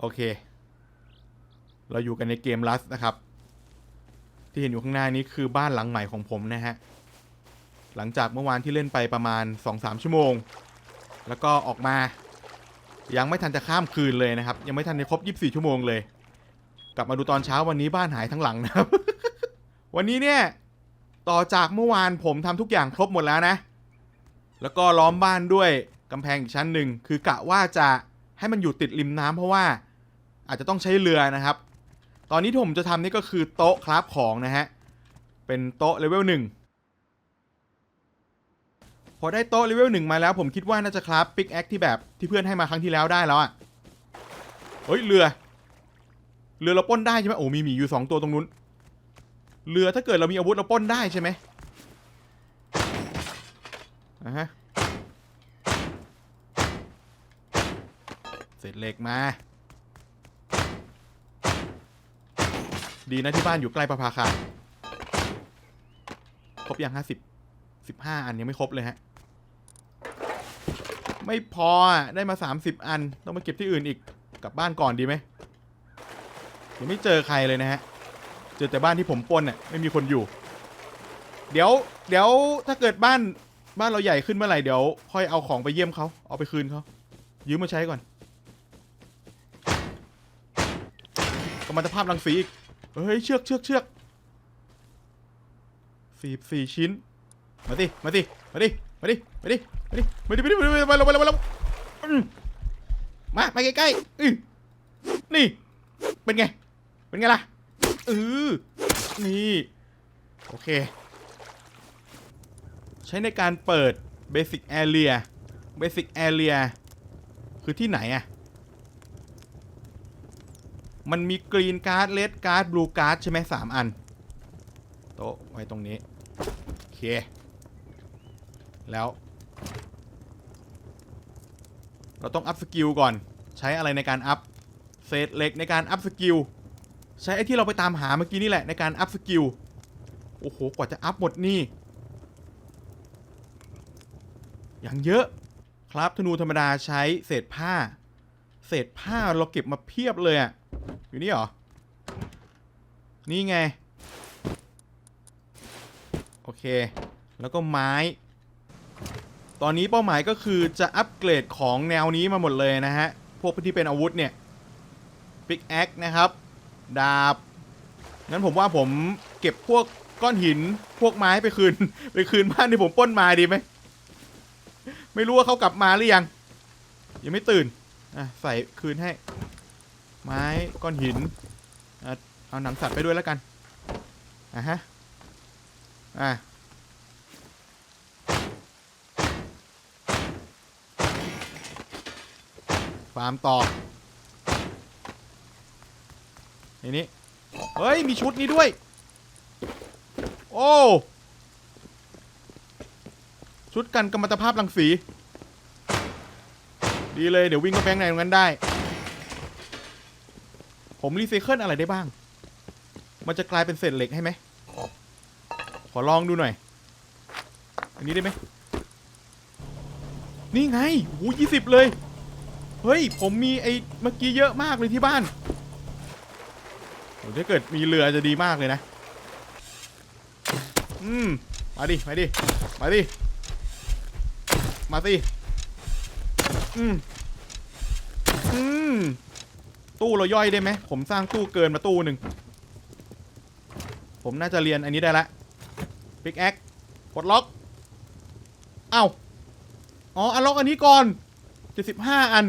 โอเค เราอยู่กันในเกมลัสนะครับ ที่เห็นอยู่ข้างหน้านี้คือบ้านหลังใหม่ของผมนะฮะ หลังจากเมื่อวานที่เล่นไปประมาณ 2-3 ชั่วโมง แล้วก็ออกมา ยังไม่ทันจะข้ามคืนเลยนะครับ ยังไม่ทันจะครบ 24 ชั่วโมงเลย กลับมาดูตอนเช้าวันนี้บ้านหายทั้งหลังนะครับ วันนี้เนี่ยต่อจากเมื่อวานผมทำทุกอย่างครบหมดแล้วนะ แล้วก็ล้อมบ้านด้วยกำแพงอีกชั้นหนึ่งคือกะว่าจะให้มันอยู่ติดริมน้ำเพราะว่า อาจจะต้องใช้เรือนะครับ ตอนนี้ที่ผมจะทำนี่ก็คือโต๊ะคราฟของนะฮะ เป็นโต๊ะเลเวลหนึ่งพอได้โต๊ะเลเวลหนึ่งมาแล้ว ผมคิดว่าน่าจะคราฟปิกแอคที่แบบที่เพื่อนให้มาครั้งที่แล้วได้แล้วอะ่ะเฮ้ยเรือ เรือเราป้นได้ใช่ไหมโอ้มีหมีอยู่สองตัวตรงนู้น เรือถ้าเกิดเรามีอาวุธเราป้นได้ใช่ไหมอะฮะเสร็จเหล็กมา ดีนะที่บ้านอยู่ใกล้ประภาคารครบยังห้าสิบสิบห้าอันยังไม่ครบเลยฮะ ไม่พอได้มาสามสิบอัน ต้องมาเก็บที่อื่นอีกกลับบ้านก่อนดีไหมยังไม่เจอใครเลยนะฮะ เจอแต่บ้านที่ผมปล้นน่ะไม่มีคนอยู่ เดี๋ยว เดี๋ยวถ้าเกิดบ้านบ้านเราใหญ่ขึ้นเมื่อไหร่เดี๋ยวค่อยเอาของไปเยี่ยมเขาเอาไปคืนเขายืมมาใช้ก่อนกำมันตภาพรังสีอีก เฮ้ยเชือกเชือกเชือกสี่สี่ชิ้น มาดิมาดิมาดิมาดิมาดิมาดิมาดิมาดิมาดิมาลงมาลงมาลงอืมมามาใกล้ๆอือนี่ เป็นไง เป็นไงล่ะเออนี่ โอเค ใช้ในการเปิด Basic Area Basic Area คือที่ไหนอะ มันมีกรีนการ์ดเลดการ์ดบลูการ์ดใช่ไหมสามอัน โต๊ะไว้ตรงนี้ โอเค แล้ว เราต้องอัพสกิลก่อน ใช้อะไรในการอัพเศษเหล็กในการอัพสกิลใช้ไอ้ที่เราไปตามหาเมื่อกี้นี่แหละในการอัพสกิลโอ้โห กว่าจะอัพหมดนี่ อย่างเยอะ ครับธนูธรรมดาใช้เศษผ้า เศษผ้าเราเก็บมาเพียบเลยอะ อยู่นี่เหรอ นี่ไง โอเค แล้วก็ไม้ ตอนนี้เป้าหมายก็คือจะอัปเกรดของแนวนี้มาหมดเลยนะฮะ พวกที่เป็นอาวุธเนี่ยปิกแอคนะครับ ดาบ งั้นผมว่าผมเก็บพวกก้อนหิน พวกไม้ไปคืน ไปคืนบ้านที่ผมป้นมาดีไหม ไม่รู้ว่าเขากลับมาหรือยัง ยังไม่ตื่น อะ ใส่คืนให้ ไม้ก้อนหินเอาหนังสัตว์ไปด้วยแล้วกันอะฮะอะฟาร์มต่อในนี้เฮ้ย มีชุดนี้ด้วย โอ้ ชุดกันกรรมตภาพรังสี ดีเลย เดี๋ยววิ่งเข้าไปข้างในตรงนั้นได้ ผมรีไซเคิลอะไรได้บ้าง มันจะกลายเป็นเศษเหล็กให้ไหม ขอลองดูหน่อย อันนี้ได้ไหม นี่ไงโอ้ยี่สิบเลย เฮ้ย ผมมีไอ้เมื่อกี้เยอะมากเลยที่บ้านถ้าเกิดมีเรือจะดีมากเลยนะ อืม มาดิ มาดิ มาดิ มาสิ อืม ตู้เราย่อยได้ไหมผมสร้างตู้เกินมาตู้หนึ่งผมน่าจะเรียนอันนี้ได้ละปิกแอคปลดล็อกเอ้าอ๋ออันล็อกอันนี้ก่อนเจ็ดสิบห้าอัน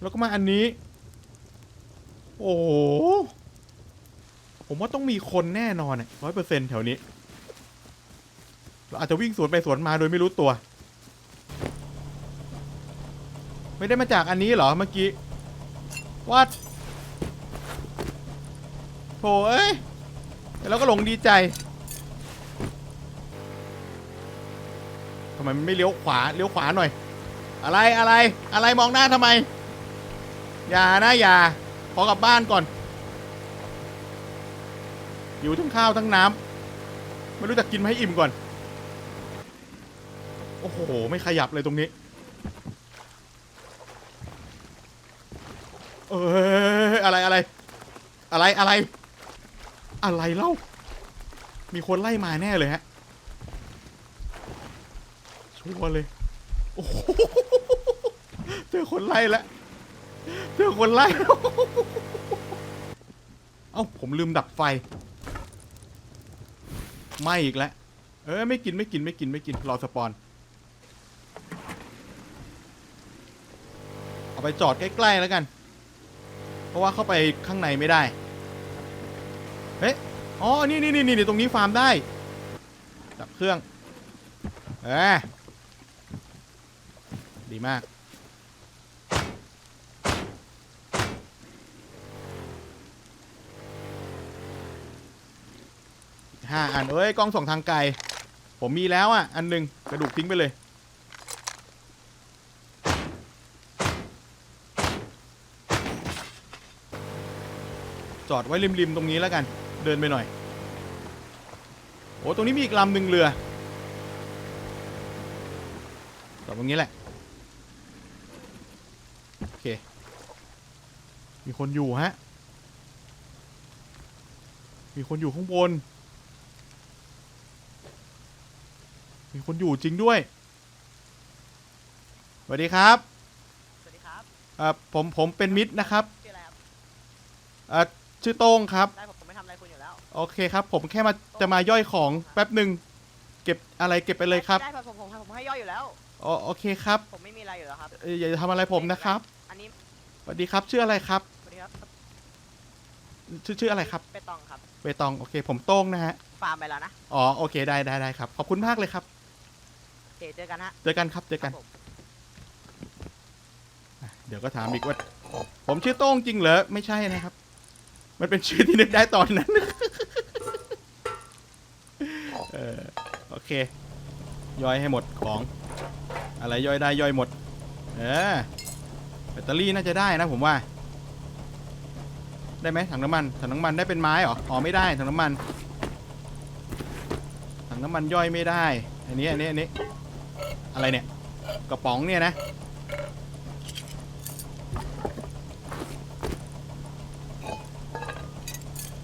แล้วก็มาอันนี้ โอ้โหผมว่าต้องมีคนแน่นอนร้อยเปอร์เซ็นต์แถวนี้ เราอาจจะวิ่งสวนไปสวนมาโดยไม่รู้ตัว ไม่ได้มาจากอันนี้เหรอเมื่อกี้วัดโถเอ้ยแล้วก็หลงดีใจทำไมมันไม่เลี้ยวขวาเลี้ยวขวาหน่อย อะไรอะไรอะไรมองหน้าทำไม อย่านะอย่าขอกลับบ้านก่อนอยู่ทั้งข้าวทั้งน้ำไม่รู้จะกินมให้อิ่มก่อน โอ้โห ไม่ขยับเลยตรงนี้ เอ้ยอะไรอะไร อะไรอะไร อะไรเล่า มีคนไล่มาแน่เลยฮะชัวร์เลยโอ้โหเจอคนไล่แล้วเจอคนไล่เอ้าผมลืมดับไฟไม่อีกแล้วเออไม่กินไม่กินไม่กินไม่กินรอสปอนเอาไปจอดใกล้ๆแล้วกัน ราะว่าเข้าไปข้างในไม่ได้เฮ้ยอ๋อนี่นี่นี่นี่ตรงนี้ฟาร์มได้ดับเครื่องเออดีมากอีกห้าอันเอ้ยกล้องส่องทางไกล ผมมีแล้วอะ อันหนึ่งกระดูกทิ้งไปเลย จอดไว้ริมๆตรงนี้แล้วกัน เดินไปหน่อย โอ้ตรงนี้มีอีกลำหนึ่งเรือ จอดตรงนี้แหละ โอเค มีคนอยู่ฮะ มีคนอยู่ข้างบน มีคนอยู่จริงด้วย สวัสดีครับ สวัสดีครับ เอ่อผมผมเป็นมิตรนะครับ ชื่ออะไรครับ เอ่อ ชื่อโต้งครับ ได้ผมผมไม่ทำอะไรคุณอยู่แล้วโอเคครับ ผมแค่มาจะมาย่อยของแป๊บหนึ่งเก็บอะไรเก็บไปเลยครับได้ผมผมผมผมให้ย่อยอยู่แล้ว อ๋อโอเคครับผมไม่มีอะไรอยู่แล้วครับ เอ่ออย่าทำอะไรผมนะครับอันนี้สวัสดีครับชื่ออะไรครับ สวัสดีครับชื่อชื่ออะไรครับเปตองครับเวตองโอเค ผมโต้งนะฮะฟาร์มไปแล้วนะอ๋อโอเคได้ได้ได้ครับขอบคุณมากเลยครับโอเคเจอกันฮะเจอกันครับเจอกัน ครับผมเดี๋ยวก็ถามอีกว่า ผมชื่อโต้งจริงเหรอไม่ใช่นะครับ มันเป็นชื่อที่นึกได้ตอนนั้น เออโอเค ย่อยให้หมดของ อะไรย่อยได้ย่อยหมด เออแบตเตอรี่น่าจะได้นะผมว่า ได้ไหมถังน้ำมัน ถังน้ำมันได้เป็นไม้เหรอ อ๋อไม่ได้ถังน้ำมัน ถังน้ำมันย่อยไม่ได้ อันนี้อันนี้อันนี้ อะไรเนี่ย กระป๋องเนี่ยนะ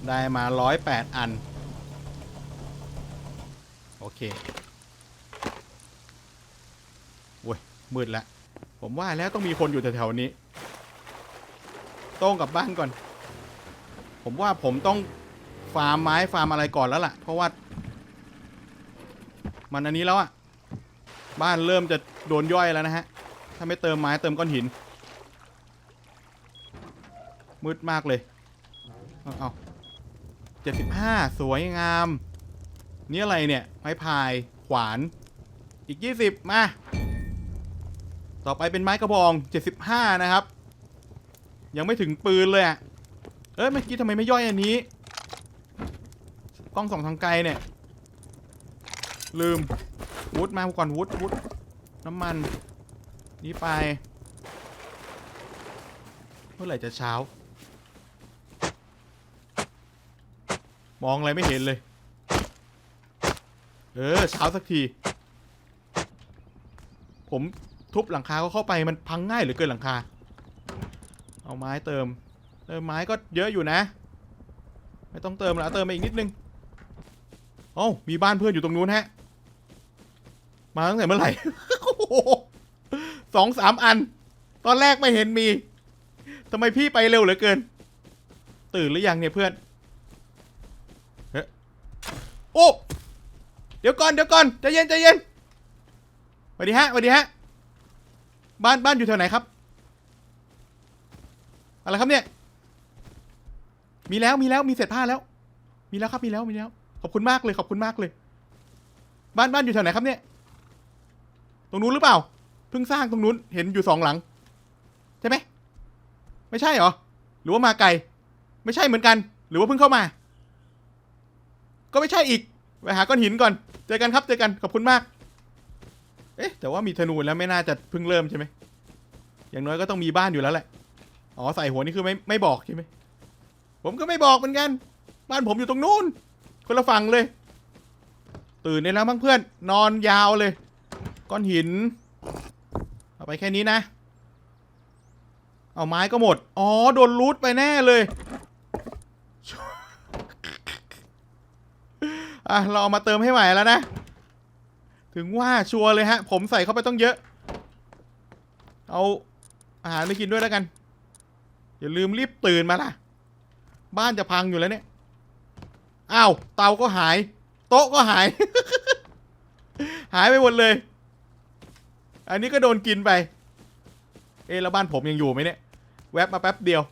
ได้มาร้อยแปดอัน โอเคโว้ยมืดแล้ว ผมว่าแล้วต้องมีคนอยู่แถวๆนี้ โต้งกลับบ้านก่อน ผมว่าผมต้องฟาร์มไม้ฟาร์มอะไรก่อนแล้วล่ะ เพราะว่า มันอันนี้แล้วอะบ้านเริ่มจะโดนย่อยแล้วนะฮะ ถ้าไม่เติมไม้เติมก้อนหิน มืดมากเลย เอาเอา เจ็ดสิบห้าสวยงาม นี่อะไรเนี่ย ไม้พาย ขวาน อีกยี่สิบมา ต่อไปเป็นไม้กระบองเจ็ดสิบห้านะครับ ยังไม่ถึงปืนเลยอะเอ้ยเมื่อกี้ทำไมไม่ย่อยอันนี้ กล้องส่องทางไกลเนี่ย ลืมวุดมาก่อนวุดวุดน้ำมัน นี่ไป เมื่อไหร่จะเช้า มองอะไรไม่เห็นเลย เออเช้าสักที ผมทุบหลังคาก็เข้าไปมันพังง่ายเหรือเกินหลังคา เอาไม้เติม เติมไม้ก็เยอะอยู่นะ ไม่ต้องเติมแล้วเติมมาอีกนิดนึงโอ้มีบ้านเพื่อนอยู่ตรงนู้นฮะ มาตั้งแต่เมื่อไหร่สองสามอัน ตอนแรกไม่เห็นมีทำไมพี่ไปเร็วเหลือเกิน ตื่นหรือยังเนี่ยเพื่อน โอ้เดี๋ยวก่อนเดี๋ยวก่อนใจเย็นใจเย็นสวัสดีฮะสวัสดีฮะบ้านบ้านอยู่แถวไหนครับอะไรครับเนี่ย มีแล้วมีแล้วมีเศษผ้าแล้ว มีแล้วครับมีแล้วมีแล้ว ขอบคุณมากเลยขอบคุณมากเลย บ้านบ้านอยู่แถวไหนครับเนี่ย ตรงนู้นหรือเปล่า เพิ่งสร้างตรงนู้นเห็นอยู่สองหลัง ใช่ไหมไม่ใช่เหรอ หรือว่ามาไกล ไม่ใช่เหมือนกัน หรือว่าเพิ่งเข้ามา ก็ไม่ใช่อีก ไปหาก้อนหินก่อน เจอกันครับ เจอกัน ขอบคุณมาก เอ๊ะ แต่ว่ามีธนูแล้วไม่น่าจะเพิ่งเริ่มใช่ไหม อย่างน้อยก็ต้องมีบ้านอยู่แล้วแหละ อ๋อ ใส่หัวนี่คือไม่ไม่บอกใช่ไหม ผมก็ไม่บอกเหมือนกัน บ้านผมอยู่ตรงนู้น คนละฝั่งเลย ตื่นได้แล้วมั้งเพื่อน นอนยาวเลย ก้อนหิน เอาไปแค่นี้นะ เอาไม้ก็หมด อ๋อ โดนรูทไปแน่เลย อะเราเอามาเติมให้ใหม่แล้วนะ ถึงว่าชัวร์เลยฮะ ผมใส่เข้าไปต้องเยอะ เอาอาหารไปกินด้วยแล้วกัน อย่าลืมรีบตื่นมาล่ะ บ้านจะพังอยู่แล้วเนี่ย อ้าว เตาก็หาย โต๊ะก็หาย หายไปหมดเลย อันนี้ก็โดนกินไป เอ๊แล้วบ้านผมยังอยู่ไหมเนี่ย แวบมาแป๊บเดียว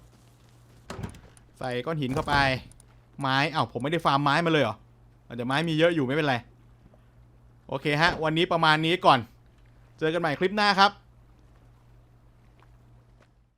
ใส่ก้อนหินเข้าไป ไม้อ้าวผมไม่ได้ฟาร์มไม้มาเลยเหรอ อาจจะไม้มีเยอะอยู่ไม่เป็นไร โอเคฮะ วันนี้ประมาณนี้ก่อน เจอกันใหม่คลิปหน้าครับ